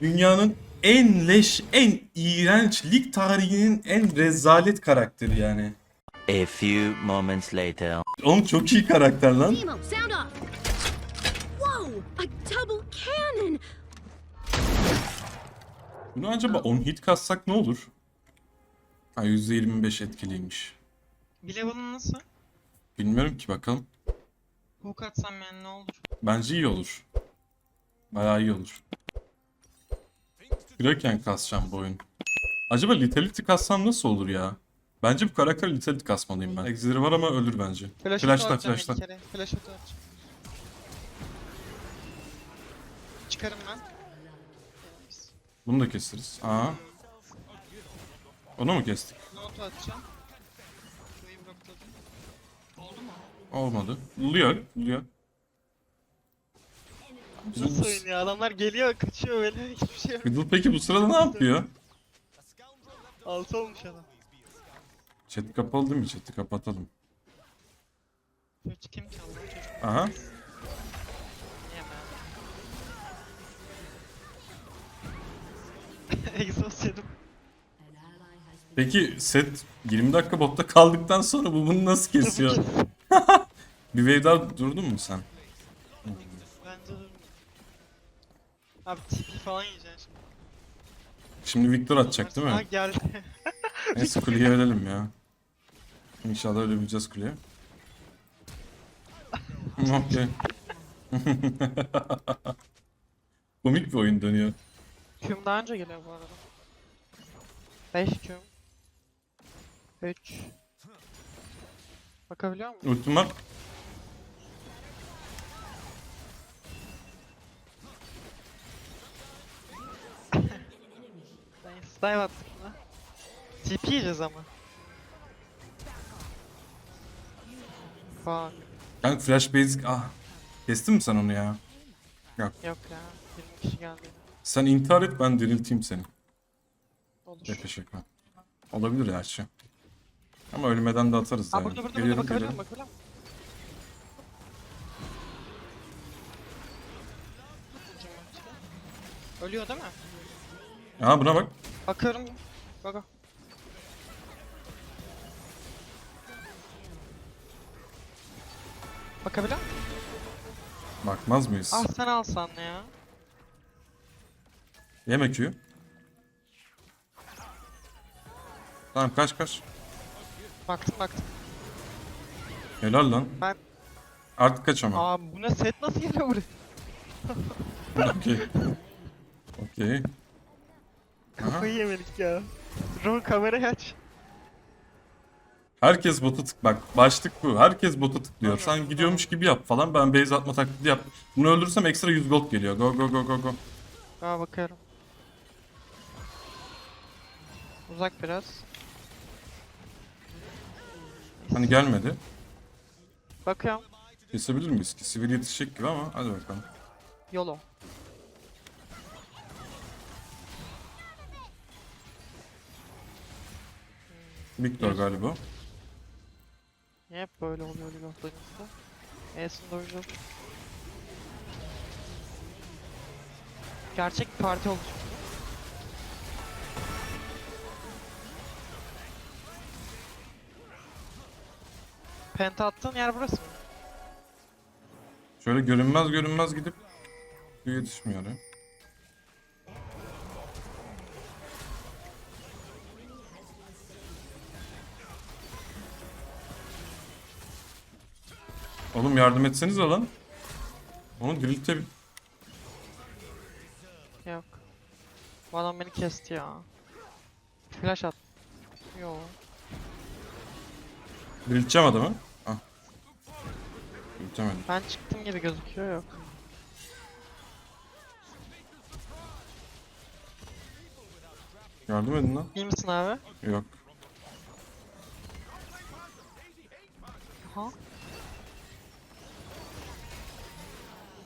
dünyanın en leş, en iğrenç, lig tarihinin en rezalet karakteri yani. A few moments later. Oğlum çok iyi karakter lan. Nemo, sound off! Whoa! A double cannon! Bunu acaba 10 hit kassak ne olur? Ha %25 etkiliymiş. Bir level'ın nasıl? Bilmiyorum ki bakalım. Hook atsam yani ne olur? Bence iyi olur. Bayağı iyi olur. Kraken kasacağım bu oyun. Acaba Lethality kassam nasıl olur ya? Bence bu karakter Lethality kasmalıyım ben. Exil'i var ama ölür bence. Flash bir kere. Flash atacağım. Çıkarım ben. Bunu da keseriz. Aa. Onu mu kestik? Note atacağım. Oldu mu? Olmadı. Luluyor. Luluyor. Nasıl oynuyor? Adamlar geliyor, kaçıyor böyle hiçbir şey yok. Fiddle peki bu sırada ne yapıyor? Altı olmuş adam. Chat kapalı değil mi? Chat'i kapatalım. Çocuk kim? Çocuk Aha. niye ben? Exhaust yedim. Peki set 20 dakika botta kaldıktan sonra bu bunu nasıl kesiyor? Bir wave daha durdun mu sen? Bence de. Abi TP falan yiyeceksin şimdi. Şimdi Victor atacak değil Ha mi? geldi. Neyse kuleye ölelim ya. İnşallah ölebileceğiz kuleye. Okey. Komik bir oyun dönüyor. Küm daha önce geliyor bu arada. 5 küm. 3. Bakabiliyor musun? Ultim var. Dive attık buna. TP yiyeceğiz ama. Fuck. Kanka flash basic ah. Kestin mi sen onu ya? Yok ya. 20 kişi geldi. Sen intihar et ben dirilteyim seni. Olur. Şaka şaka. Olabilir her şey. Ama ölmeden de atarız Aa yani. burada burada burada Geliyorum, musun? Bakabiliyor musun? Ölüyor değil mi? Aa buna bak. Bakıyorum. Bak bak. Bakabiliyor musun? Bakmaz mıyız? Ah sen alsan ya. Yeme Q'yu. Tamam kaç kaç. Baktım baktım. Helal lan. Ben... Artık kaç ama. Aa bu ne set nasıl geliyor buraya? Okey. Okey. Kafayı yemedik ya. Ron kamerayı aç. Herkes bota tık bak başlık bu. Herkes bota tıklıyor. Sen gidiyormuş gibi yap falan. Ben base atma taklidi yap. Bunu öldürsem ekstra 100 gold geliyor. Go go go go go. Aa bakıyorum. Uzak biraz. Hani gelmedi. Bakıyorum. Kesebilir miyiz ki? Sivil yetişecek gibi ama hadi bakalım. Yolo. Victor galiba. Hep böyle oluyor League of Legends'da? E'sinde oyuncu. Gerçek bir parti oldu çünkü. Penta attığın yer burası mı? Şöyle görünmez görünmez gidip yetişmiyor ya. Oğlum yardım etseniz lan. Onu diriltte Yok. Bu adam beni kesti ya. Flash at. Yo. dirilteceğim adamı. Ah. Diriltemedim. Ben çıktım gibi gözüküyor yok. Yardım edin lan. İyi misin abi? Yok. Ha?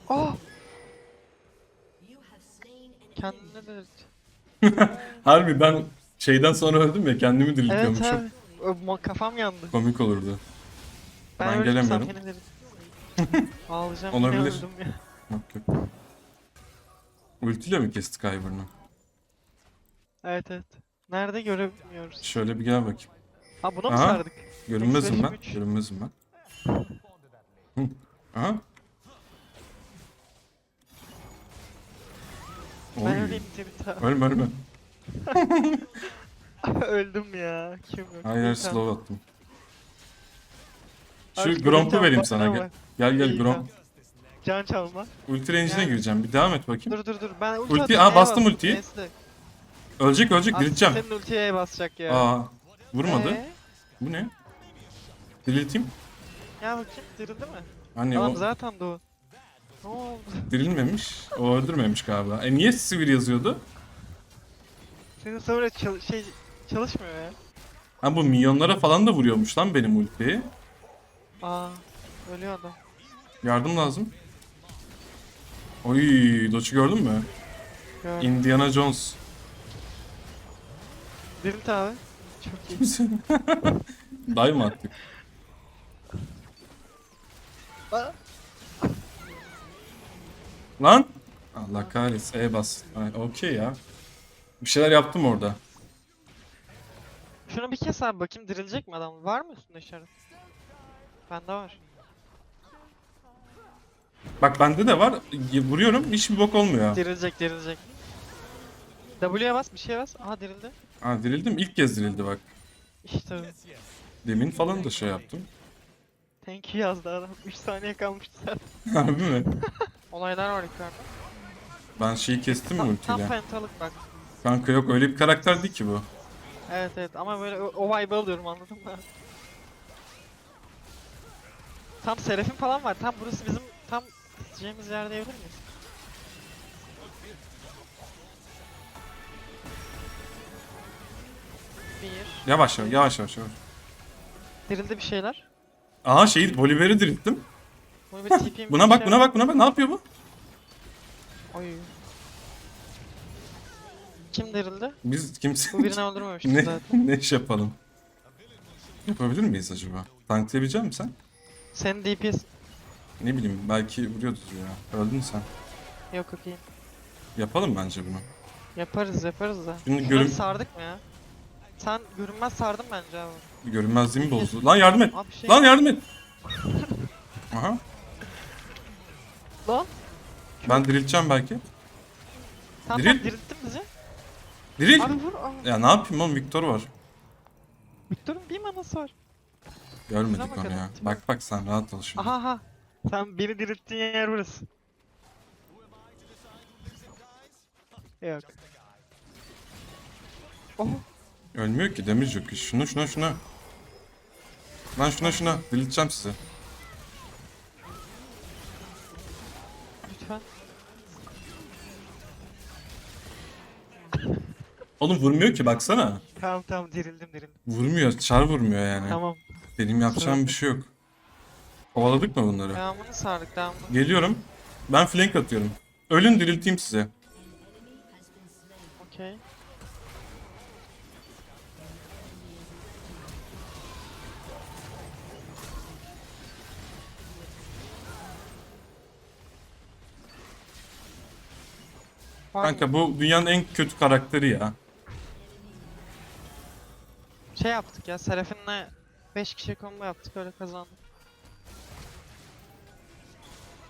Oh! Kendine de... Harbi ben şeyden sonra öldüm ya kendimi Evet diriltiyormuşum. abi. Ö, Kafam yandı. Komik olurdu. Ben öldüm, sen gelemiyorum. beni. Ağlayacağım yine Olabilir. öldüm ya. Yok yok. Ultiyle mi kestik Kyber'ını? Evet evet. Nerede göremiyoruz. Şöyle bir gel bakayım. Ha buna mı Aha. sardık? Görünmezim ben. X53. Görünmezim ben. Hı. Aha. Ben Oy. öleyim Twitter. Ölme ölme. Öldüm ya. Kim yok? Hayır Twitter. slow attım. Şu Artık Gromp'u Twitter vereyim sana gel. Gel gel İyi, Gromp. tamam. Can çalma. Ulti range'ine Yani. gireceğim. Bir devam et bakayım. Dur dur dur. Ben ulti, Ulti- atayım, aa, E'ye bastım bas. ultiyi. Neyse. Ölecek ölecek Abi dirilteceğim. Senin ultiye E basacak ya. Aa. Vurmadı. Ee? Bu ne? Dirilteyim. Ya bakayım dirildi mi? Hani Adam o zaten doğu. Ne oldu? dirilmemiş. O öldürmemiş galiba. E niye sivir yazıyordu? Senin sonra çal- şey çalışmıyor ya. Ha bu milyonlara falan da vuruyormuş lan benim ulti. Aa, ölüyor adam. Yardım lazım. Oy, Doç'u gördün mü? Gör. Indiana Jones. Dirilt abi. Çok iyi. Dive mı attık? Aa, Lan! Allah kahretsin. E bas. Okey ya. Bir şeyler yaptım orada. Şunu bir kes abi bakayım dirilecek mi adam? Var mı üstünde işaret? Bende var. Bak bende de var. Vuruyorum. Hiçbir bok olmuyor. Dirilecek dirilecek. W'ye bas bir şeye bas. Aha dirildi. Ha dirildim. İlk kez dirildi bak. İşte. Demin falan da şey yaptım. Thank you yazdı adam. 3 saniye kalmıştı zaten. Harbi mi? Olaylar var yukarıda. Ben şeyi kestim mi Tam, tam ultiyle? pentalık bak. Kanka yok öyle bir karakter değil ki bu. Evet evet ama böyle o, o vibe alıyorum anladın mı? Tam Serafin falan var. Tam burası bizim tam gideceğimiz yer diyebilir miyiz? Bir. Yavaş yavaş yavaş yavaş. yavaş. Dirildi bir şeyler. Aha şeyi Bolivar'ı dirilttim. Bunu bir TP'm Buna bak buna bak buna bak. Ne yapıyor bu? Oy. Kim dirildi? Biz kimse... Bu birini öldürmemişti ne, zaten. ne iş yapalım? Yapabilir miyiz acaba? Tanklayabilecek misin sen? Senin DPS... Ne bileyim belki vuruyordur ya. Öldün sen. Yok yok. Yapalım bence bunu. Yaparız yaparız da. Şimdi görün sardık mı ya? Sen görünmez sardın bence abi. görünmezliğimi bozdu. Lan yardım et. Şey... Lan yardım et. Aha. Lan! Ben dirilteceğim belki. Tamam Diril. tamam dirilttin bizi. Diril. Abi vur. Aa, Ya ne yapayım oğlum Victor var. Victor'un bir manası var. Görmedik Şuna onu bakalım. ya. Bak bak sen rahat ol şimdi. Aha aha. Sen beni dirilttiğin yer burası. Yok. Oh. Ölmüyor ki damage yok. Şunu şuna şuna. Lan şuna şuna. Dirilteceğim sizi. Lütfen. Oğlum vurmuyor ki baksana. Tamam tamam dirildim dirildim. Vurmuyor. Çar vurmuyor yani. Tamam. Benim yapacağım bir şey yok. Kovaladık mı bunları? Devamını sardık devamını. Geliyorum. Ben flank atıyorum. Ölün dirilteyim size. Okey. Kanka bu dünyanın en kötü karakteri ya. Şey yaptık ya Serafin'le 5 kişi combo yaptık öyle kazandık.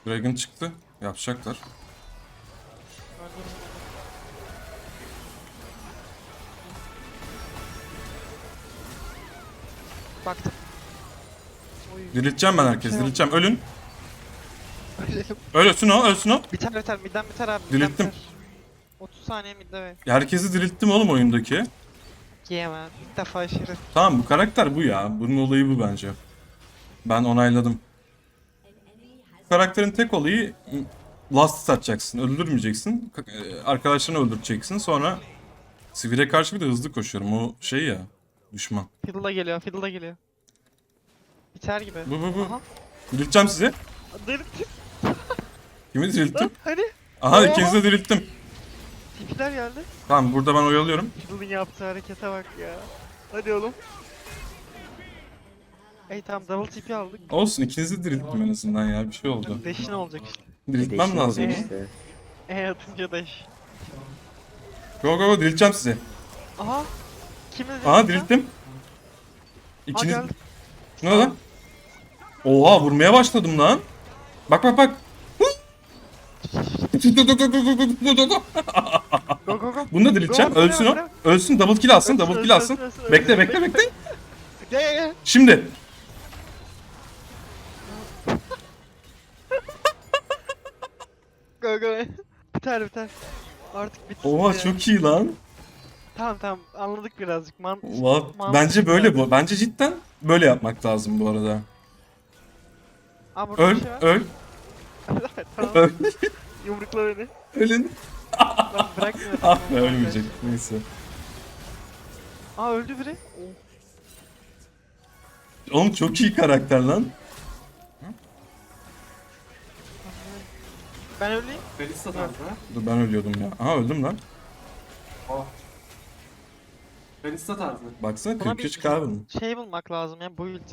Dragon çıktı. Yapacaklar. Öldürdüm. Baktım. Dirilteceğim ben herkes. Şey Dirilteceğim. Ölün. Ölelim. Ölsün o. Ölsün o. Biter biter midden biter abi. midden Dirilttim. biter. 30 saniye midde ve Herkesi dirilttim oğlum oyundaki. giyemem. İlk defa şerif. Tamam bu karakter bu ya. Bunun olayı bu bence. Ben onayladım. Bu karakterin tek olayı last atacaksın. Öldürmeyeceksin. K- e, Arkadaşlarını öldüreceksin. Sonra Sivir'e karşı bir de hızlı koşuyorum. O şey ya. Düşman. Fiddle'da geliyor, Fiddle'da geliyor. Biter gibi. Bu bu bu. Aha. Dirilteceğim sizi. Dirilttim. Kimi dirilttim? Hadi. Aha ikinizi de dirilttim. Tipiler geldi. Tamam burada ben oyalıyorum. Fiddle'ın yaptığı harekete bak ya. Hadi oğlum. Ey tamam double TP aldık. Olsun ikinizi de dirilttim en azından ya. Bir şey oldu. Deşin olacak işte. Diriltmem lazım. işte. E atınca dash. Go go go dirilteceğim sizi. Aha. Kimle Aha dirilttim. İkiniz... geldi. Ne lan? Oha vurmaya başladım lan. Bak bak bak. Bunu da dirilteceğim. Ölsün o. Ölsün double kill alsın Ölsün, double kill alsın. ölsün, ölsün, Bekle bekle bekle. Gel. Şimdi. Go go. biter biter. Artık bitti. Oha ya. çok iyi lan. Tamam tamam anladık birazcık. Man mantıklı bence böyle bu. Bence cidden böyle yapmak lazım bu arada. Aa Öl, şey öl, tamam. öl. Yumrukla beni. Ölün. Bırakmıyorum. Ah be ölmeyecek. Neyse. Aa öldü biri. Oğlum çok iyi karakter lan. Ben öleyim. Felista tarzı ha. Dur ben ölüyordum ya. Aha öldüm lan. Oh. Felista tarzı. Baksana Buna 43 bir Carbon. şey bulmak lazım ya build.